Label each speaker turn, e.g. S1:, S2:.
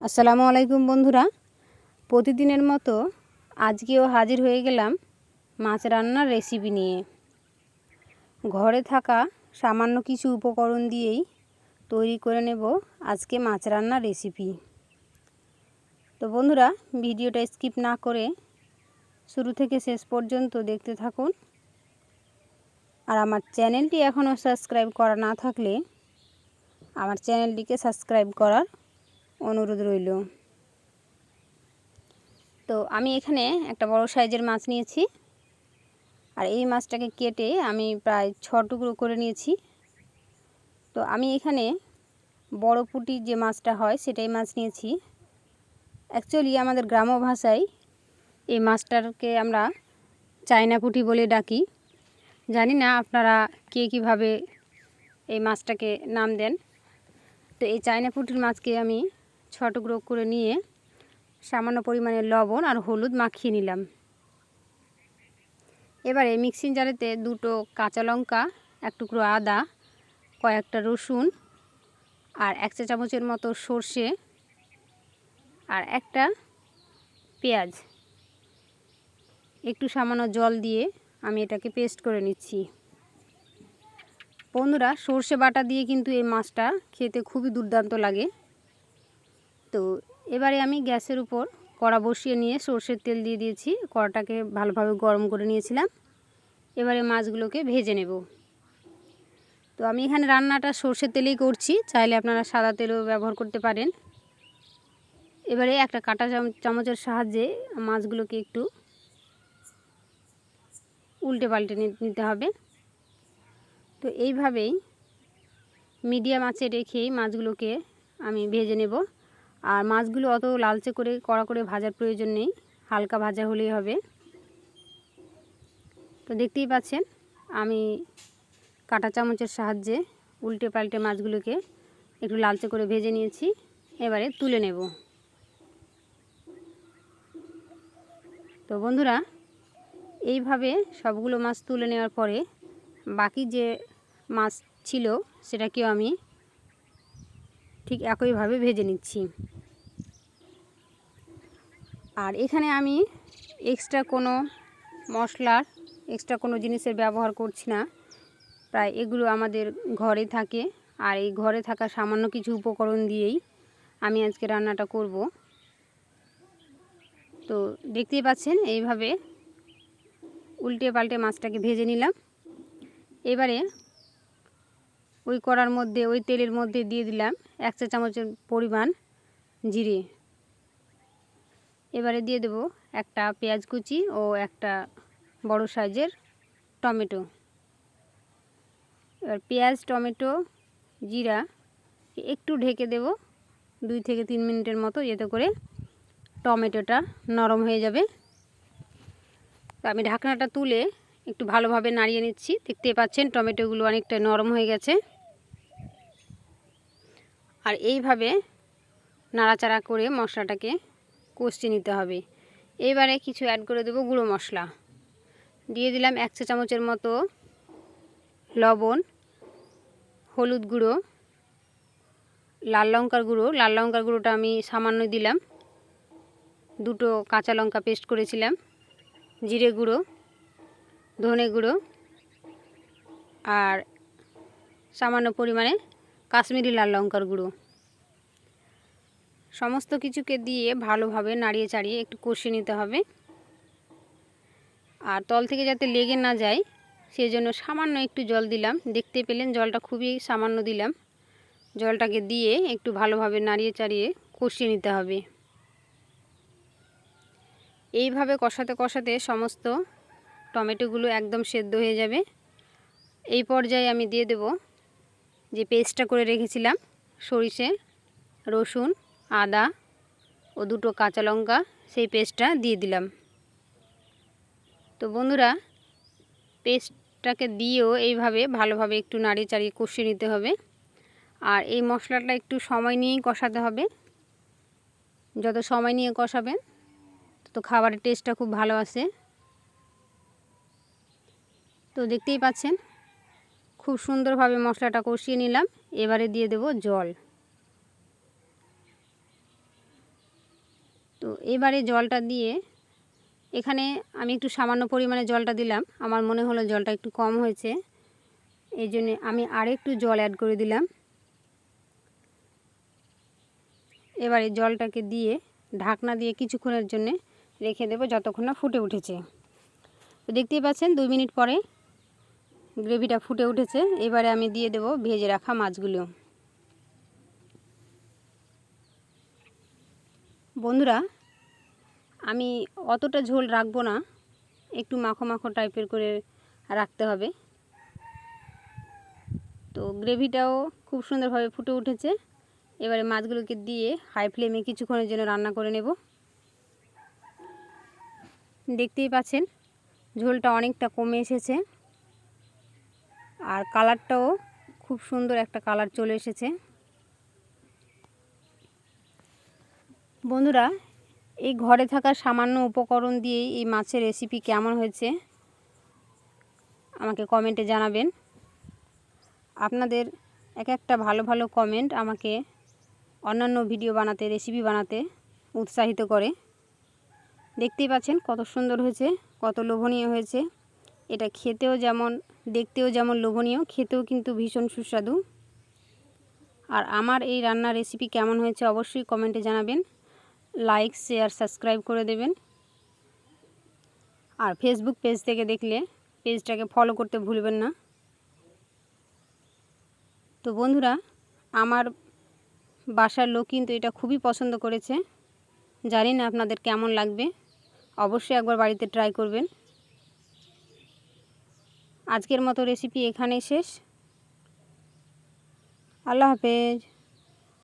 S1: আসসালামু আলাইকুম বন্ধুরা। প্রতিদিনের মতো আজকেও হাজির হয়ে গেলাম মাছ রান্নার রেসিপি নিয়ে। ঘরে থাকা সামান্য কিছু উপকরণ দিয়েই তৈরি করে নেব আজকে মাছ রান্নার রেসিপি তো বন্ধুরা, ভিডিওটা স্কিপ না করে শুরু থেকে শেষ পর্যন্ত দেখতে থাকুন। আর আমার চ্যানেলটি এখনও সাবস্ক্রাইব করা না থাকলে আমার চ্যানেলটিকে সাবস্ক্রাইব করার অনুরোধ রইল। তো আমি এখানে একটা বড় সাইজের মাছ নিয়েছি। আর এই মাছটাকে কেটে আমি প্রায় ছ টুকরো করে নিয়েছি। তো আমি এখানে বড় পুটি যে মাছটা হয় সেটাই মাছ নিয়েছি। অ্যাকচুয়ালি আমাদের গ্রাম্য ভাষায় এই মাছটাকে আমরা চায়না পুঁটি বলে ডাকি। জানি না আপনারা কে কীভাবে এই মাছটাকে নাম দেন। তো এই চায়না পুঁটির মাছকে আমি টুকরো করে নিয়ে সামান্য পরিমাণে লবণ আর হলুদ মাখিয়ে নিলাম। এবারে মিক্সিং জারেতে দুটো কাঁচা লঙ্কা, এক টুকরো আদা, কয়েকটা রসুন আর এক চা চামচের মতো সর্ষে আর একটা পেঁয়াজ। একটু সামান্য জল দিয়ে আমি এটাকে পেস্ট করে নিচ্ছি। বন্ধুরা, সর্ষে বাটা দিয়ে কিন্তু এই মাছটা খেতে খুবই দুর্দান্ত লাগে। তো এবারে আমি গ্যাসের উপর কড়া বসিয়ে নিয়ে সর্ষের তেল দিয়ে দিয়েছি। কড়াটাকে ভালোভাবে গরম করে নিয়েছিলাম। এবারে মাছগুলোকে ভেজে নেব। তো আমি এখানে রান্নাটা সর্ষের তেলেই করছি। চাইলে আপনারা সাদা তেলও ব্যবহার করতে পারেন। এবারে একটা কাটা চামচের সাহায্যে মাছগুলোকে একটু উল্টে পাল্টে নিতে হবে। তো এইভাবেই মিডিয়াম আঁচে রেখেই মাছগুলোকে আমি ভেজে নেব। আর মাছগুলো অত লালচে করে, কড়া করে ভাজার প্রয়োজন নেই। হালকা ভাজা হলেই হবে। তো দেখতেই পাচ্ছেন, আমি কাটা চামচের সাহায্যে উল্টে পাল্টে মাছগুলোকে একটু লালচে করে ভেজে নিয়েছি। এবারে তুলে নেব। তো বন্ধুরা, এইভাবে সবগুলো মাছ তুলে নেওয়ার পরে বাকি যে মাছ ছিল, সেটাকেও আমি ঠিক একইভাবে ভেজে নিচ্ছি। আর এখানে আমি এক্সট্রা কোনো মশলার এক্সট্রা কোনো জিনিসের ব্যবহার করছি না। প্রায় এগুলো আমাদের ঘরে থাকে। আর এই ঘরে থাকা সামান্য কিছু উপকরণ দিয়েই আমি আজকে রান্নাটা করব। তো দেখতেই পাচ্ছেন, এইভাবে উল্টে পাল্টে মাছটাকে ভেজে নিলাম। এবারে ওই কড়ার মধ্যে, ওই তেলের মধ্যে দিয়ে দিলাম এক চা চামচের পরিমাণ জিরে। এবারে দিয়ে দেব একটা পেঁয়াজ কুচি ও একটা বড় সাইজের টমেটো। এবার পেঁয়াজ, টমেটো, জিরা একটু ঢেকে দেব দুই থেকে তিন মিনিটের মতো, এতে করে টমেটোটা নরম হয়ে যাবে। তো আমি ঢাকনাটা তুলে একটু ভালোভাবে নাড়িয়ে নিচ্ছি। দেখতে পাচ্ছেন টমেটোগুলো অনেকটা নরম হয়ে গেছে। আর এইভাবে নাড়াচাড়া করে মশলাটাকে কষিয়ে নিতে হবে। এবারে কিছু অ্যাড করে দেবো গুঁড়ো মশলা। দিয়ে দিলাম এক চা চামচের মতো লবণ, হলুদ গুঁড়ো, লাল লঙ্কার গুঁড়ো। লাল লঙ্কার গুঁড়োটা আমি সামান্য দিলাম। দুটো কাঁচা লঙ্কা পেস্ট করেছিলাম। জিরে গুঁড়ো, ধনে গুঁড়ো আর সামান্য পরিমাণে কাশ্মীরি লাল লঙ্কার গুঁড়ো। সমস্ত কিছুকে দিয়ে ভালোভাবে নাড়িয়ে চাড়িয়ে একটু কষিয়ে নিতে হবে। আর তল থেকে যাতে লেগে না যায় সেই জন্য সামান্য একটু জল দিলাম। দেখতে পেলেন জলটা খুবই সামান্য দিলাম। জলটাকে দিয়ে একটু ভালোভাবে নাড়িয়ে চাড়িয়ে কষিয়ে নিতে হবে। এইভাবে কষাতে কষাতে সমস্ত টমেটোগুলো একদম সেদ্ধ হয়ে যাবে। এই পর্যায়ে আমি দিয়ে দেব যে পেস্টটা করে রেখেছিলাম, সরিষে, রসুন, আদা ও দুটো কাঁচা লঙ্কা, সেই পেস্টটা দিয়ে দিলাম। তো বন্ধুরা, পেস্টটাকে দিয়েও এইভাবে ভালোভাবে একটু নাড়িয়ে চাড়িয়ে কষিয়ে নিতে হবে। আর এই মশলাটা একটু সময় নিয়েই কষাতে হবে। যত সময় নিয়ে কষাবেন, তত খাবারের টেস্টটা খুব ভালো আসে। তো দেখতেই পাচ্ছেন খুব সুন্দরভাবে মশলাটা কষিয়ে নিলাম। এবারে দিয়ে দেব জল। তো এবারে জলটা দিয়ে এখানে আমি একটু সামান্য পরিমাণে জলটা দিলাম। আমার মনে হলো জলটা একটু কম হয়েছে। এই জন্যে আমি আর একটু জল অ্যাড করে দিলাম। এবারে জলটাকে দিয়ে ঢাকনা দিয়ে কিছুক্ষণের জন্যে রেখে দেবো যতক্ষণ না ফুটে উঠেছে। তো দেখতেই পাচ্ছেন, দুই মিনিট পরে গ্রেভিটা ফুটে উঠেছে, এবারে আমি দিয়ে দেব ভেজে রাখা মাছগুলো। বন্ধুরা, আমি অতটা ঝোল রাখব না, একটু মাখো মাখো টাইপের করে রাখতে হবে। তো গ্রেভিটাও খুব সুন্দরভাবে ফুটে উঠেছে, এবারে মাছগুলোকে দিয়ে হাই ফ্লেমে কিছুক্ষণের জন্য রান্না করে নেব। দেখতেই পাচ্ছেন, ঝোলটা অনেকটা কমে এসেছে। আর কালারটাও খুব সুন্দর একটা কালার চলে এসেছে। বন্ধুরা, এই ঘরে থাকা সামান্য উপকরণ দিয়েই এই মাছের রেসিপি কেমন হয়েছে আমাকে কমেন্টে জানাবেন। আপনাদের এক একটা ভালো ভালো কমেন্ট আমাকে অন্যান্য ভিডিও বানাতে রেসিপি বানাতে উৎসাহিত করে। দেখতেই পাচ্ছেন কত সুন্দর হয়েছে, কত লোভনীয় হয়েছে। এটা খেতেও যেমন দেখতেও যেমন লোভনীয়, খেতেও কিন্তু ভীষণ সুস্বাদু। আর আমার এই রান্নার রেসিপি কেমন হয়েছে অবশ্যই কমেন্টে জানাবেন। লাইক শেয়ার সাবস্ক্রাইব করে দেবেন। আর ফেসবুক পেজ থেকে দেখলে পেজটাকে ফলো করতে ভুলবেন না। তো বন্ধুরা, আমার বাসার লোক কিন্তু এটা খুবই পছন্দ করেছে। জানি না আপনাদের কেমন লাগবে। অবশ্যই একবার বাড়িতে ট্রাই করবেন। আজকের মতো রেসিপি এখানেই শেষ। আল্লাহ হাফেজ।